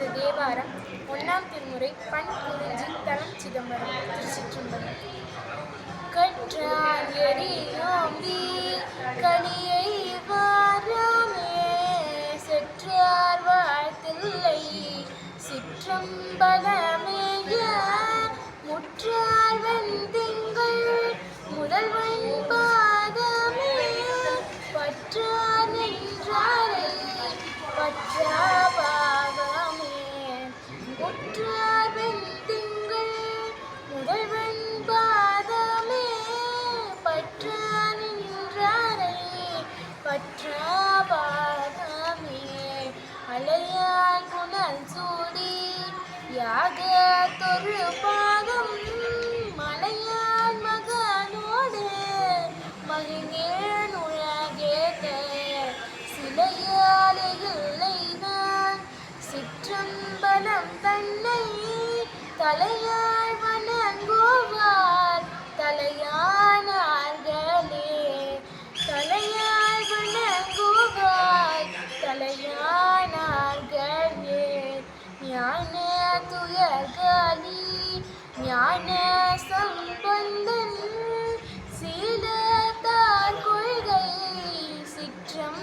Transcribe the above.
இது தேவாரம் ஒன்றாம் திருமுறை பண் குறிஞ்சி தலம் சிதம்பரம் திருச்சிற்றம்பரம் கற்றார் எரியோம்பி கனியை வாராமே செற்றார் வாழ்த்தில்லை. சிற்றம்பலமேய முற்றார் வந்திங்கள் முதல்வன் பாதமே பற்றார் நின்றாரே பற்றா பற்றா அலையான் புனல் சூடி யாக தொரு பாகம் மலையான் மகனோடு மகிழ்நேன் உலகேத்த சிலையாலே இல்லைதான் சிற்றம்பலம் தன்னை ஞான சம்பந்தன் சீடத்தார் கொள்கை சிற்றம்